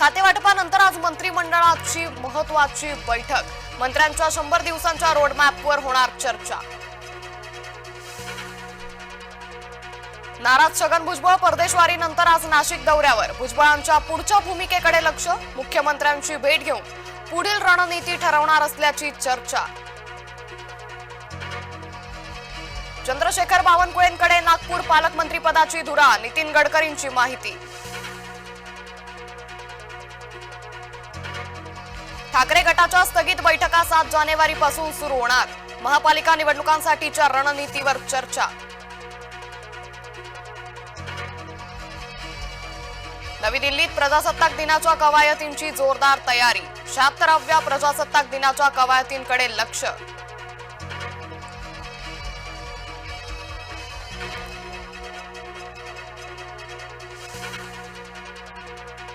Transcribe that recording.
खातेवाटपानंतर आज मंत्रिमंडळाची महत्वाची बैठक. मंत्र्यांच्या शंभर दिवसांच्या रोडमॅपवर होणार चर्चा. नाराज छगन भुजबळ परदेशवारीनंतर आज नाशिक दौऱ्यावर. भुजबळांच्या पुढच्या भूमिकेकडे लक्ष मुख्यमंत्र्यांची भेट घेऊन पुढील रणनीती ठरवणार असल्याची चर्चा. चंद्रशेखर बावनकुळेंकडे नागपूर पालकमंत्रीपदाची धुरा नितीन गडकरींची माहिती. ठाकरे गटाच्या स्थगित बैठका सात जानेवारीपासून सुरू होणार. महापालिका निवडणुकांसाठीच्या रणनीतीवर चर्चा. नवी दिल्लीत प्रजासत्ताक दिनाच्या कवायतींची जोरदार तयारी. शहात्तराव्या प्रजासत्ताक दिनाच्या कवायतींकडे लक्ष.